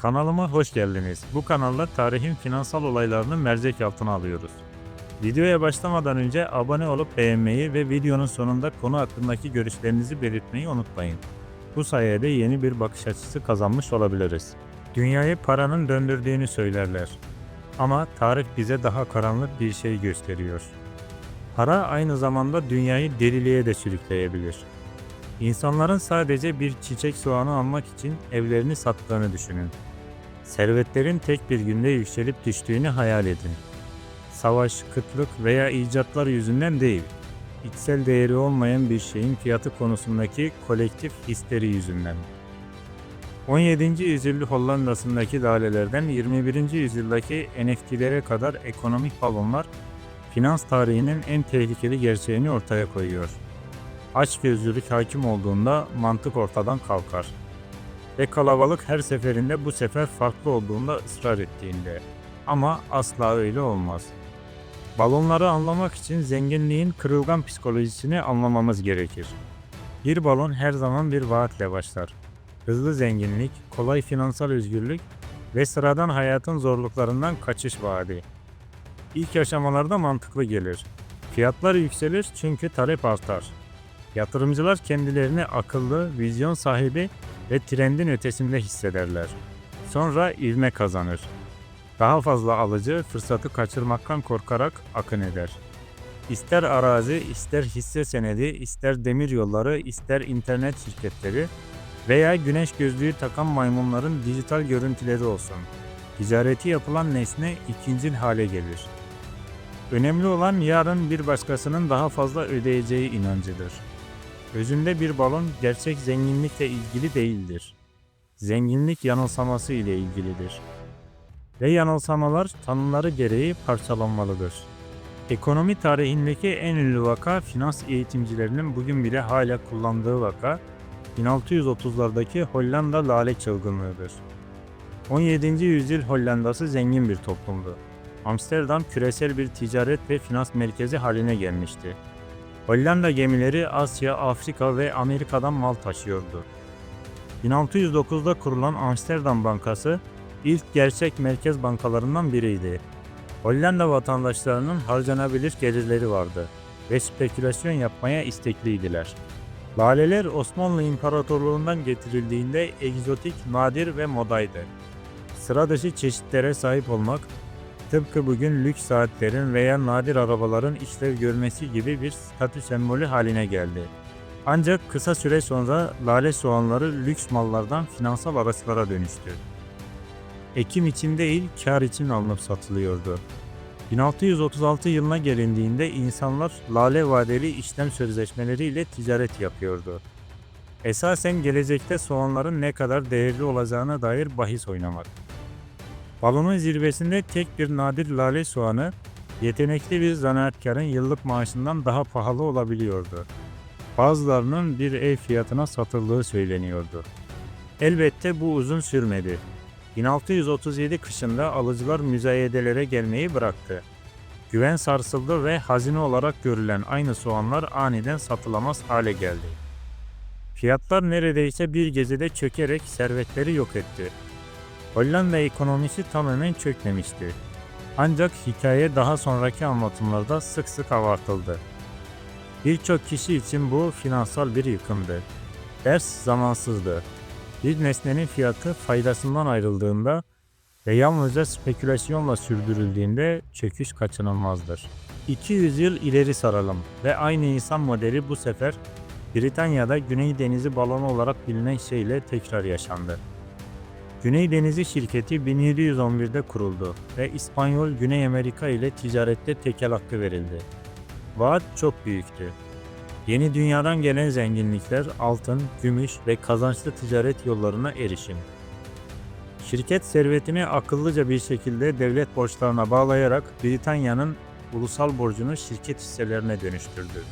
Kanalıma hoş geldiniz. Bu kanalda tarihin finansal olaylarını mercek altına alıyoruz. Videoya başlamadan önce abone olup beğenmeyi ve videonun sonunda konu hakkındaki görüşlerinizi belirtmeyi unutmayın. Bu sayede yeni bir bakış açısı kazanmış olabiliriz. Dünyayı paranın döndürdüğünü söylerler. Ama tarih bize daha karanlık bir şey gösteriyor. Para aynı zamanda dünyayı deliliğe de sürükleyebilir. İnsanların sadece bir çiçek soğanı almak için evlerini sattığını düşünün. Servetlerin tek bir günde yükselip düştüğünü hayal edin. Savaş, kıtlık veya icatlar yüzünden değil, içsel değeri olmayan bir şeyin fiyatı konusundaki kolektif histeri yüzünden. 17. yüzyıl Hollanda'sındaki lalelerden 21. yüzyıldaki NFT'lere kadar ekonomik balonlar finans tarihinin en tehlikeli gerçeğini ortaya koyuyor. Açgözlülük hakim olduğunda mantık ortadan kalkar. Ve kalabalık her seferinde bu sefer farklı olduğunda ısrar ettiğinde. Ama asla öyle olmaz. Balonları anlamak için zenginliğin kırılgan psikolojisini anlamamız gerekir. Bir balon her zaman bir vaatle başlar. Hızlı zenginlik, kolay finansal özgürlük ve sıradan hayatın zorluklarından kaçış vaadi. İlk aşamalarda mantıklı gelir. Fiyatlar yükselir çünkü talep artar. Yatırımcılar kendilerini akıllı, vizyon sahibi ve trendin ötesinde hissederler. Sonra ivme kazanır. Daha fazla alıcı fırsatı kaçırmaktan korkarak akın eder. İster arazi, ister hisse senedi, ister demir yolları, ister internet şirketleri veya güneş gözlüğü takan maymunların dijital görüntüleri olsun. Ticareti yapılan nesne ikincil hale gelir. Önemli olan yarın bir başkasının daha fazla ödeyeceği inancıdır. Özünde bir balon gerçek zenginlikle ilgili değildir. Zenginlik yanılsaması ile ilgilidir. Ve yanılsamalar tanımları gereği parçalanmalıdır. Ekonomi tarihindeki en ünlü vaka finans eğitimcilerinin bugün bile hala kullandığı vaka 1630'lardaki Hollanda lale çılgınlığıdır. 17. yüzyıl Hollanda'sı zengin bir toplumdu. Amsterdam küresel bir ticaret ve finans merkezi haline gelmişti. Hollanda gemileri Asya, Afrika ve Amerika'dan mal taşıyordu. 1609'da kurulan Amsterdam Bankası ilk gerçek merkez bankalarından biriydi. Hollanda vatandaşlarının harcanabilir gelirleri vardı ve spekülasyon yapmaya istekliydiler. Laleler Osmanlı İmparatorluğundan getirildiğinde egzotik, nadir ve modaydı. Sıra dışı çeşitlere sahip olmak, tıpkı bugün lüks saatlerin veya nadir arabaların işlev görmesi gibi bir statü sembolü haline geldi. Ancak kısa süre sonra lale soğanları lüks mallardan finansal araçlara dönüştü. Ekim için değil, kar için alınıp satılıyordu. 1636 yılına gelindiğinde insanlar lale vadeli işlem sözleşmeleriyle ticaret yapıyordu. Esasen gelecekte soğanların ne kadar değerli olacağına dair bahis oynamak. Balonun zirvesinde tek bir nadir lale soğanı, yetenekli bir zanaatkarın yıllık maaşından daha pahalı olabiliyordu. Bazılarının bir ev fiyatına satıldığı söyleniyordu. Elbette bu uzun sürmedi. 1637 kışında alıcılar müzayedelere gelmeyi bıraktı. Güven sarsıldı ve hazine olarak görülen aynı soğanlar aniden satılamaz hale geldi. Fiyatlar neredeyse bir gecede çökerek servetleri yok etti. Hollanda ekonomisi tamamen çökmemişti. Ancak hikaye daha sonraki anlatımlarda sık sık abartıldı. Birçok kişi için bu finansal bir yıkımdı. Ders zamansızdı. Bir nesnenin fiyatı faydasından ayrıldığında ve yalnızca spekülasyonla sürdürüldüğünde çöküş kaçınılmazdır. 200 yıl ileri saralım ve aynı insan modeli bu sefer Britanya'da Güney Denizi balonu olarak bilinen şeyle tekrar yaşandı. Güney Denizi şirketi 1711'de kuruldu ve İspanyol Güney Amerika ile ticarette tekel hakkı verildi. Vaat çok büyüktü. Yeni dünyadan gelen zenginlikler, altın, gümüş ve kazançlı ticaret yollarına erişim. Şirket servetini akıllıca bir şekilde devlet borçlarına bağlayarak Britanya'nın ulusal borcunu şirket hisselerine dönüştürdü.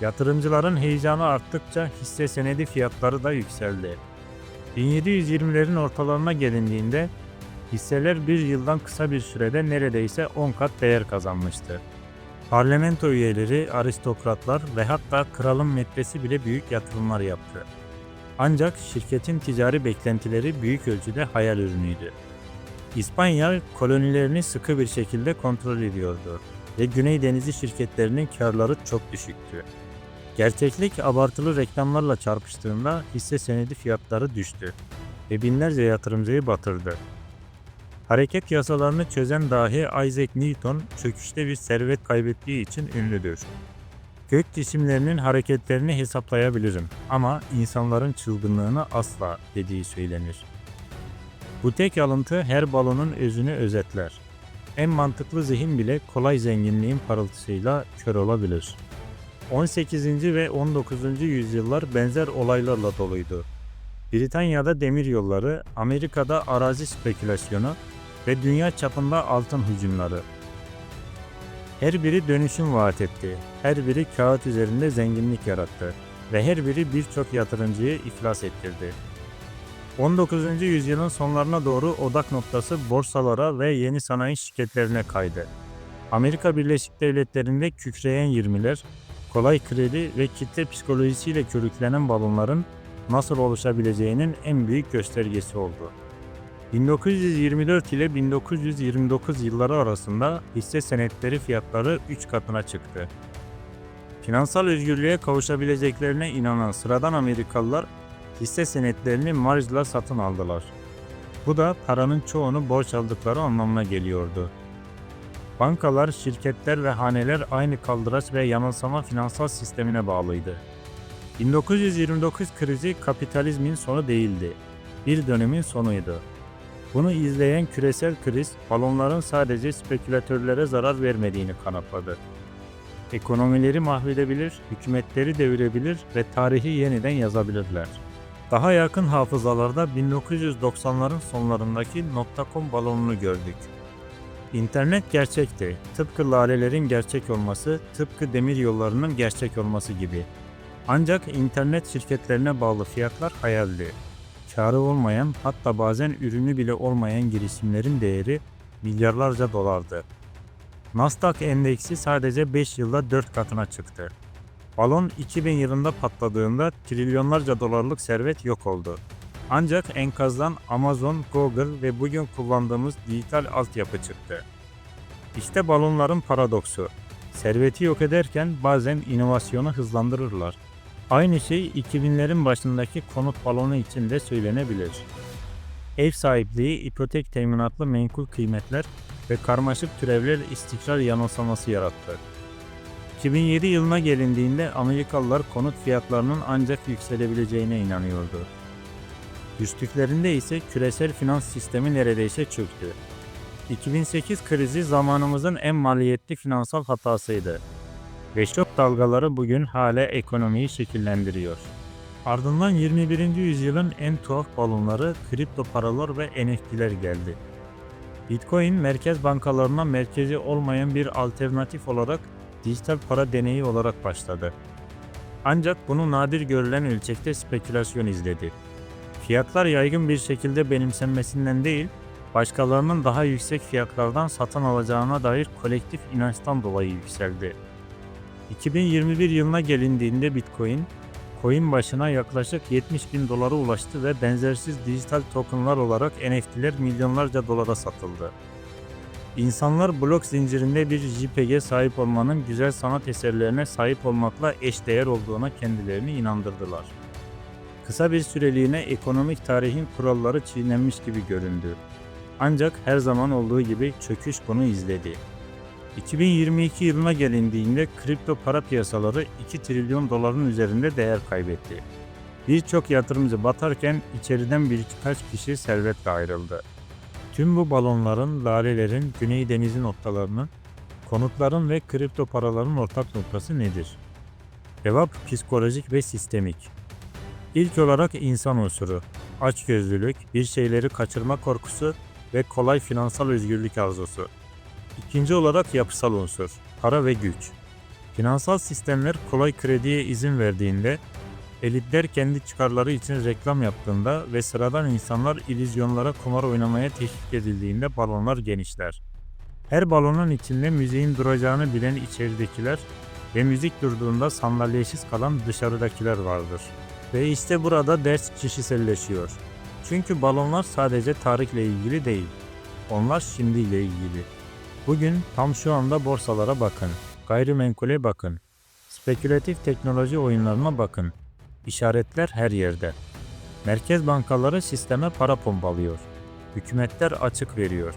Yatırımcıların heyecanı arttıkça hisse senedi fiyatları da yükseldi. 1720'lerin ortalarına gelindiğinde hisseler bir yıldan kısa bir sürede neredeyse 10 kat değer kazanmıştı. Parlamento üyeleri, aristokratlar ve hatta kralın metresi bile büyük yatırımlar yaptı. Ancak şirketin ticari beklentileri büyük ölçüde hayal ürünüydü. İspanya kolonilerini sıkı bir şekilde kontrol ediyordu ve Güney Denizi şirketlerinin karları çok düşüktü. Gerçeklik abartılı reklamlarla çarpıştığında hisse senedi fiyatları düştü ve binlerce yatırımcıyı batırdı. Hareket yasalarını çözen dahi Isaac Newton çöküşte bir servet kaybettiği için ünlüdür. Gök cisimlerinin hareketlerini hesaplayabilirim ama insanların çılgınlığını asla dediği söylenir. Bu tek alıntı her balonun özünü özetler. En mantıklı zihin bile kolay zenginliğin parıltısıyla kör olabilir. 18. ve 19. yüzyıllar benzer olaylarla doluydu. Britanya'da demir yolları, Amerika'da arazi spekülasyonu ve dünya çapında altın hücumları. Her biri dönüşüm vaat etti. Her biri kağıt üzerinde zenginlik yarattı ve her biri birçok yatırımcıyı iflas ettirdi. 19. yüzyılın sonlarına doğru odak noktası borsalara ve yeni sanayi şirketlerine kaydı. Amerika Birleşik Devletleri'nde kükreyen 20'ler, kolay kredi ve kitle psikolojisiyle körüklenen balonların nasıl oluşabileceğinin en büyük göstergesi oldu. 1924 ile 1929 yılları arasında hisse senetleri fiyatları 3 katına çıktı. Finansal özgürlüğe kavuşabileceklerine inanan sıradan Amerikalılar hisse senetlerini marjla satın aldılar. Bu da paranın çoğunu borç aldıkları anlamına geliyordu. Bankalar, şirketler ve haneler aynı kaldıraç ve yanılsama finansal sistemine bağlıydı. 1929 krizi kapitalizmin sonu değildi. Bir dönemin sonuydu. Bunu izleyen küresel kriz balonların sadece spekülatörlere zarar vermediğini kanıtladı. Ekonomileri mahvedebilir, hükümetleri devirebilir ve tarihi yeniden yazabilirler. Daha yakın hafızalarda 1990'ların sonlarındaki .com balonunu gördük. İnternet gerçekti. Tıpkı lalelerin gerçek olması, tıpkı demir yollarının gerçek olması gibi. Ancak internet şirketlerine bağlı fiyatlar hayaldi. Karı olmayan, hatta bazen ürünü bile olmayan girişimlerin değeri milyarlarca dolardı. Nasdaq endeksi sadece 5 yılda 4 katına çıktı. Balon 2000 yılında patladığında trilyonlarca dolarlık servet yok oldu. Ancak enkazdan Amazon, Google ve bugün kullandığımız dijital altyapı çıktı. İşte balonların paradoksu. Serveti yok ederken bazen inovasyonu hızlandırırlar. Aynı şey 2000'lerin başındaki konut balonu için de söylenebilir. Ev sahipliği, ipotek teminatlı menkul kıymetler ve karmaşık türevler istikrar yanılsaması yarattı. 2007 yılına gelindiğinde Amerikalılar konut fiyatlarının ancak yükselebileceğine inanıyordu. Düştüklerinde ise küresel finans sistemi neredeyse çöktü. 2008 krizi zamanımızın en maliyetli finansal hatasıydı. Ve şok dalgaları bugün hala ekonomiyi şekillendiriyor. Ardından 21. yüzyılın en tuhaf balonları kripto paralar ve NFT'ler geldi. Bitcoin merkez bankalarına merkezi olmayan bir alternatif olarak dijital para deneyi olarak başladı. Ancak bunu nadir görülen ölçekte spekülasyon izledi. Fiyatlar yaygın bir şekilde benimsenmesinden değil, başkalarının daha yüksek fiyatlardan satın alacağına dair kolektif inançtan dolayı yükseldi. 2021 yılına gelindiğinde Bitcoin, coin başına yaklaşık 70 bin dolara ulaştı ve benzersiz dijital tokenlar olarak NFT'ler milyonlarca dolara satıldı. İnsanlar blok zincirinde bir JPEG'e sahip olmanın güzel sanat eserlerine sahip olmakla eşdeğer olduğuna kendilerini inandırdılar. Kısa bir süreliğine ekonomik tarihin kuralları çiğnenmiş gibi göründü. Ancak her zaman olduğu gibi çöküş bunu izledi. 2022 yılına gelindiğinde kripto para piyasaları 2 trilyon doların üzerinde değer kaybetti. Birçok yatırımcı batarken içeriden birkaç kişi servetle ayrıldı. Tüm bu balonların, lalelerin, Güney Denizi noktalarının, konutların ve kripto paraların ortak noktası nedir? Cevap psikolojik ve sistemik. İlk olarak insan unsuru, açgözlülük, bir şeyleri kaçırma korkusu ve kolay finansal özgürlük arzusu. İkinci olarak yapısal unsur, para ve güç. Finansal sistemler kolay krediye izin verdiğinde, elitler kendi çıkarları için reklam yaptığında ve sıradan insanlar illüzyonlara kumar oynamaya teşvik edildiğinde balonlar genişler. Her balonun içinde müziğin duracağını bilen içeridekiler ve müzik durduğunda sandalyesiz kalan dışarıdakiler vardır. Ve işte burada ders kişiselleşiyor. Çünkü balonlar sadece tarihle ilgili değil. Onlar şimdiyle ilgili. Bugün tam şu anda borsalara bakın. Gayrimenkule bakın. Spekülatif teknoloji oyunlarına bakın. İşaretler her yerde. Merkez bankaları sisteme para pompalıyor. Hükümetler açık veriyor.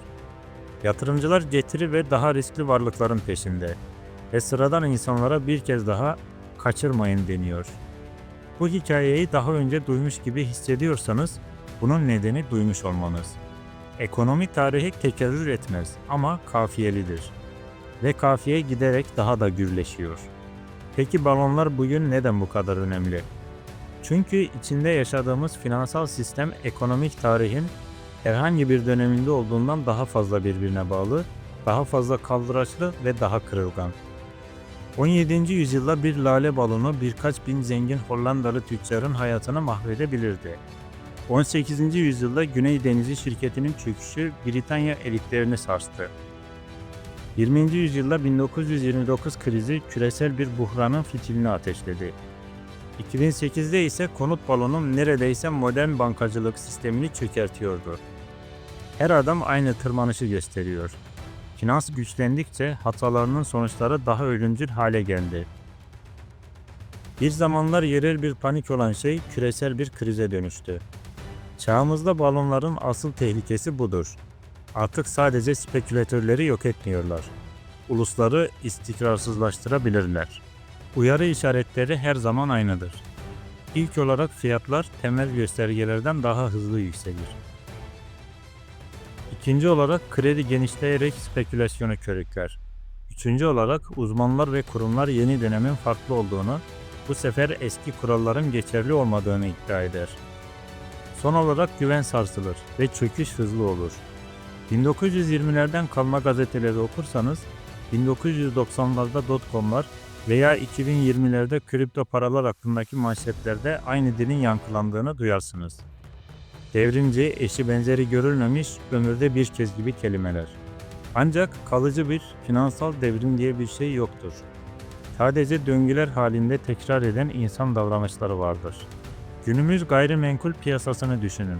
Yatırımcılar getiri ve daha riskli varlıkların peşinde. Ve sıradan insanlara bir kez daha kaçırmayın deniyor. Bu hikayeyi daha önce duymuş gibi hissediyorsanız bunun nedeni duymuş olmanız. Ekonomi tarihi tekerrür etmez ama kafiyelidir. Ve kafiye giderek daha da gürleşiyor. Peki balonlar bugün neden bu kadar önemli? Çünkü içinde yaşadığımız finansal sistem ekonomik tarihin herhangi bir döneminde olduğundan daha fazla birbirine bağlı, daha fazla kaldıraçlı ve daha kırılgan. 17. yüzyılda bir lale balonu birkaç bin zengin Hollandalı tüccarın hayatını mahvedebilirdi. 18. yüzyılda Güney Denizi şirketinin çöküşü Britanya elitlerini sarstı. 20. yüzyılda 1929 krizi küresel bir buhranın fitilini ateşledi. 2008'de ise konut balonu neredeyse modern bankacılık sistemini çökertiyordu. Her adam aynı tırmanışı gösteriyor. Finans güçlendikçe hatalarının sonuçları daha ölümcül hale geldi. Bir zamanlar yerel bir panik olan şey küresel bir krize dönüştü. Çağımızda balonların asıl tehlikesi budur. Artık sadece spekülatörleri yok etmiyorlar. Ulusları istikrarsızlaştırabilirler. Uyarı işaretleri her zaman aynıdır. İlk olarak fiyatlar temel göstergelerden daha hızlı yükselir. İkinci olarak kredi genişleyerek spekülasyonu körükler. Üçüncü olarak uzmanlar ve kurumlar yeni dönemin farklı olduğunu, bu sefer eski kuralların geçerli olmadığını iddia eder. Son olarak güven sarsılır ve çöküş hızlı olur. 1920'lerden kalma gazeteleri okursanız 1990'larda dotcomlar veya 2020'lerde kripto paralar hakkındaki manşetlerde aynı dilin yankılandığını duyarsınız. Devrimci, eşi benzeri görülmemiş, ömürde bir kez gibi kelimeler. Ancak kalıcı bir finansal devrim diye bir şey yoktur. Sadece döngüler halinde tekrar eden insan davranışları vardır. Günümüz gayrimenkul piyasasını düşünün.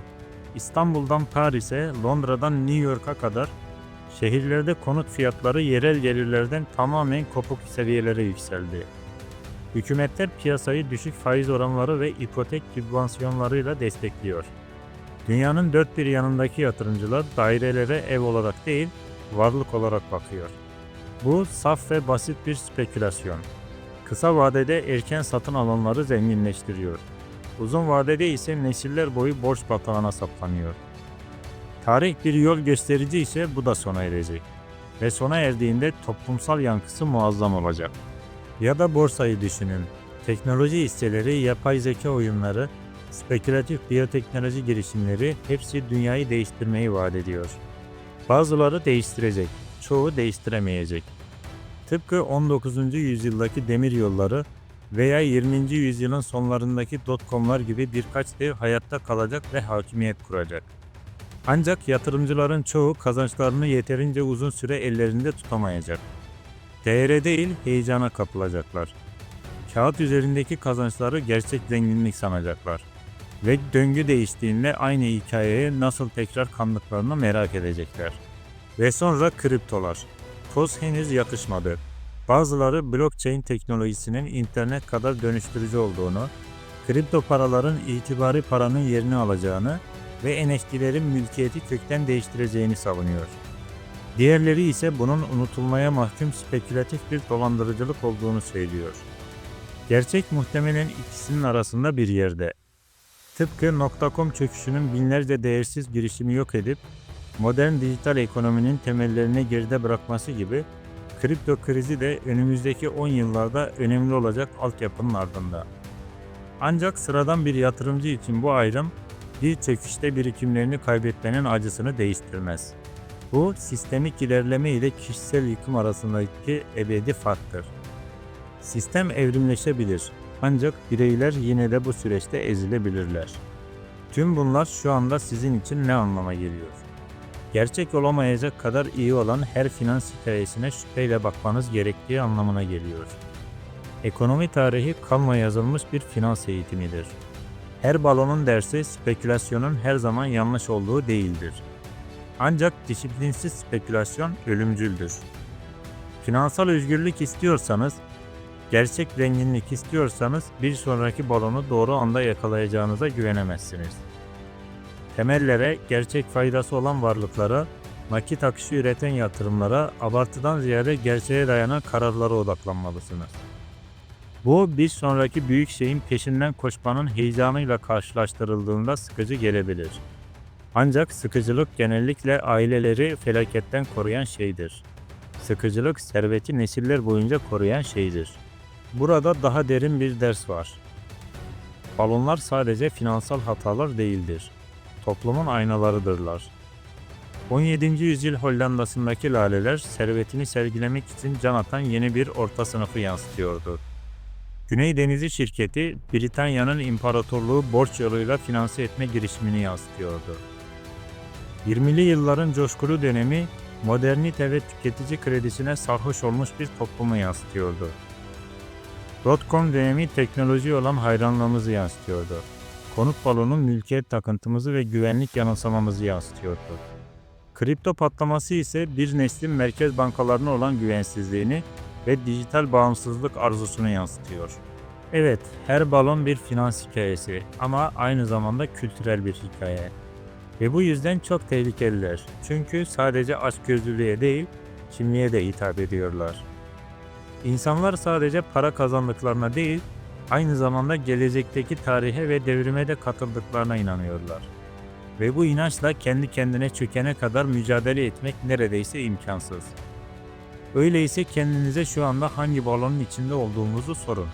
İstanbul'dan Paris'e, Londra'dan New York'a kadar şehirlerde konut fiyatları yerel gelirlerden tamamen kopuk seviyelere yükseldi. Hükümetler piyasayı düşük faiz oranları ve ipotek sübvansiyonlarıyla destekliyor. Dünyanın dört bir yanındaki yatırımcılar dairelere ev olarak değil, varlık olarak bakıyor. Bu saf ve basit bir spekülasyon. Kısa vadede erken satın alanları zenginleştiriyor. Uzun vadede ise nesiller boyu borç batağına saplanıyor. Tarih bir yol gösterici ise bu da sona erecek. Ve sona erdiğinde toplumsal yankısı muazzam olacak. Ya da borsayı düşünün. Teknoloji hisseleri, yapay zeka oyunları, spekülatif biyoteknoloji girişimleri hepsi dünyayı değiştirmeyi vaat ediyor. Bazıları değiştirecek, çoğu değiştiremeyecek. Tıpkı 19. yüzyıldaki demir yolları veya 20. yüzyılın sonlarındaki dotcomlar gibi birkaç dev hayatta kalacak ve hakimiyet kuracak. Ancak yatırımcıların çoğu kazançlarını yeterince uzun süre ellerinde tutamayacak. Değere değil heyecana kapılacaklar. Kağıt üzerindeki kazançları gerçek zenginlik sanacaklar. Ve döngü değiştiğinde aynı hikayeye nasıl tekrar kandıklarını merak edecekler. Ve sonra kriptolar. Toz henüz yakışmadı. Bazıları blockchain teknolojisinin internet kadar dönüştürücü olduğunu, kripto paraların itibari paranın yerini alacağını ve NFT'lerin mülkiyeti kökten değiştireceğini savunuyor. Diğerleri ise bunun unutulmaya mahkum spekülatif bir dolandırıcılık olduğunu söylüyor. Gerçek muhtemelen ikisinin arasında bir yerde. Tıpkı .com çöküşünün binlerce değersiz girişimi yok edip modern dijital ekonominin temellerini geride bırakması gibi kripto krizi de önümüzdeki 10 yıllarda önemli olacak altyapının ardında. Ancak sıradan bir yatırımcı için bu ayrım bir çöküşte birikimlerini kaybetmenin acısını değiştirmez. Bu sistemik ilerleme ile kişisel yıkım arasındaki ebedi farktır. Sistem evrimleşebilir ancak bireyler yine de bu süreçte ezilebilirler. Tüm bunlar şu anda sizin için ne anlama geliyor? Gerçek olamayacak kadar iyi olan her finans hikayesine şüpheyle bakmanız gerektiği anlamına geliyor. Ekonomi tarihi kanla yazılmış bir finans eğitimidir. Her balonun dersi spekülasyonun her zaman yanlış olduğu değildir. Ancak disiplinsiz spekülasyon ölümcüldür. Finansal özgürlük istiyorsanız, gerçek zenginlik istiyorsanız bir sonraki balonu doğru anda yakalayacağınıza güvenemezsiniz. Temellere, gerçek faydası olan varlıklara, nakit akışı üreten yatırımlara, abartıdan ziyade gerçeğe dayanan kararlara odaklanmalısınız. Bu bir sonraki büyük şeyin peşinden koşmanın heyecanıyla karşılaştırıldığında sıkıcı gelebilir. Ancak sıkıcılık genellikle aileleri felaketten koruyan şeydir. Sıkıcılık serveti nesiller boyunca koruyan şeydir. Burada daha derin bir ders var. Balonlar sadece finansal hatalar değildir. Toplumun aynalarıdırlar. 17. yüzyıl Hollanda'sındaki laleler servetini sergilemek için can atan yeni bir orta sınıfı yansıtıyordu. Güney Denizi şirketi Britanya'nın imparatorluğu borç yoluyla finanse etme girişimini yansıtıyordu. 20'li yılların coşkulu dönemi modernite ve tüketici kredisine sarhoş olmuş bir toplumu yansıtıyordu. Dotcom dönemi teknoloji olan hayranlığımızı yansıtıyordu. Konut balonun mülkiyet takıntımızı ve güvenlik yanılsamamızı yansıtıyordu. Kripto patlaması ise bir neslin merkez bankalarına olan güvensizliğini ve dijital bağımsızlık arzusunu yansıtıyor. Evet, her balon bir finans hikayesi ama aynı zamanda kültürel bir hikaye. Ve bu yüzden çok tehlikeliler. Çünkü sadece açgözlülüğe değil, kimliğe de hitap ediyorlar. İnsanlar sadece para kazandıklarına değil, aynı zamanda gelecekteki tarihe ve devrime de katıldıklarına inanıyorlar. Ve bu inançla kendi kendine çökene kadar mücadele etmek neredeyse imkansız. Öyleyse kendinize şu anda hangi balonun içinde olduğumuzu sorun.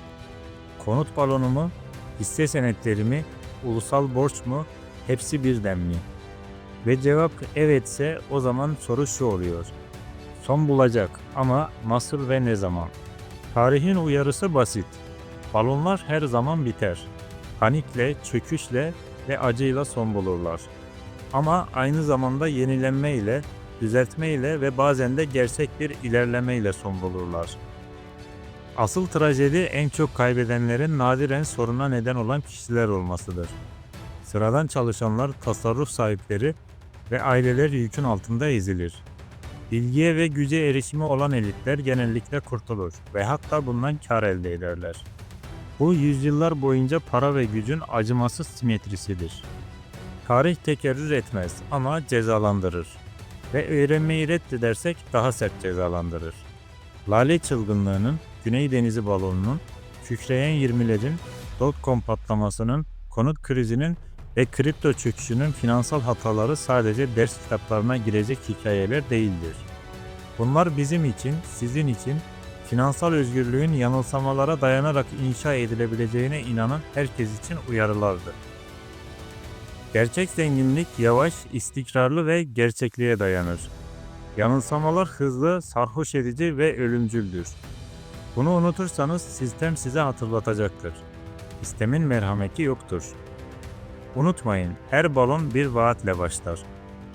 Konut balonu mu, hisse senetleri mi, ulusal borç mu, hepsi birden mi? Ve cevap evetse o zaman soru şu oluyor. Son bulacak ama nasıl ve ne zaman? Tarihin uyarısı basit. Balonlar her zaman biter. Panikle, çöküşle ve acıyla son bulurlar. Ama aynı zamanda yenilenme ile, düzeltme ile ve bazen de gerçek bir ilerleme ile son bulurlar. Asıl trajedi en çok kaybedenlerin nadiren soruna neden olan kişiler olmasıdır. Sıradan çalışanlar, tasarruf sahipleri ve aileler yükün altında ezilir. Bilgiye ve güce erişimi olan elitler genellikle kurtulur ve hatta bundan kar elde ederler. Bu yüzyıllar boyunca para ve gücün acımasız simetrisidir. Tarih tekerrür etmez ama cezalandırır. Ve öğrenmeyi reddedersek daha sert cezalandırır. Lale çılgınlığının, Güney Denizi balonunun, kükreyen 20'lerin, dotcom patlamasının, konut krizinin ve kripto çöküşünün finansal hataları sadece ders kitaplarına girecek hikayeler değildir. Bunlar bizim için, sizin için finansal özgürlüğün yanılsamalara dayanarak inşa edilebileceğine inanan herkes için uyarılardır. Gerçek zenginlik yavaş, istikrarlı ve gerçekliğe dayanır. Yanılsamalar hızlı, sarhoş edici ve ölümcüldür. Bunu unutursanız sistem size hatırlatacaktır. Sistemin merhameti yoktur. Unutmayın, her balon bir vaatle başlar.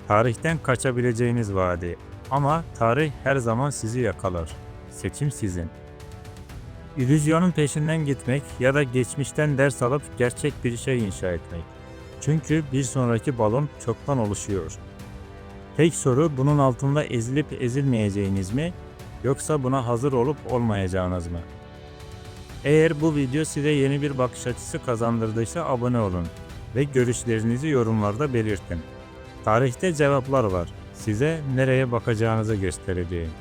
Tarihten kaçabileceğiniz vaadi. Ama tarih her zaman sizi yakalar. Seçim sizin. İllüzyonun peşinden gitmek ya da geçmişten ders alıp gerçek bir şey inşa etmek. Çünkü bir sonraki balon çoktan oluşuyor. Tek soru bunun altında ezilip ezilmeyeceğiniz mi yoksa buna hazır olup olmayacağınız mı? Eğer bu video size yeni bir bakış açısı kazandırdıysa abone olun ve görüşlerinizi yorumlarda belirtin. Tarihte cevaplar var. Size nereye bakacağınızı göstereceğim.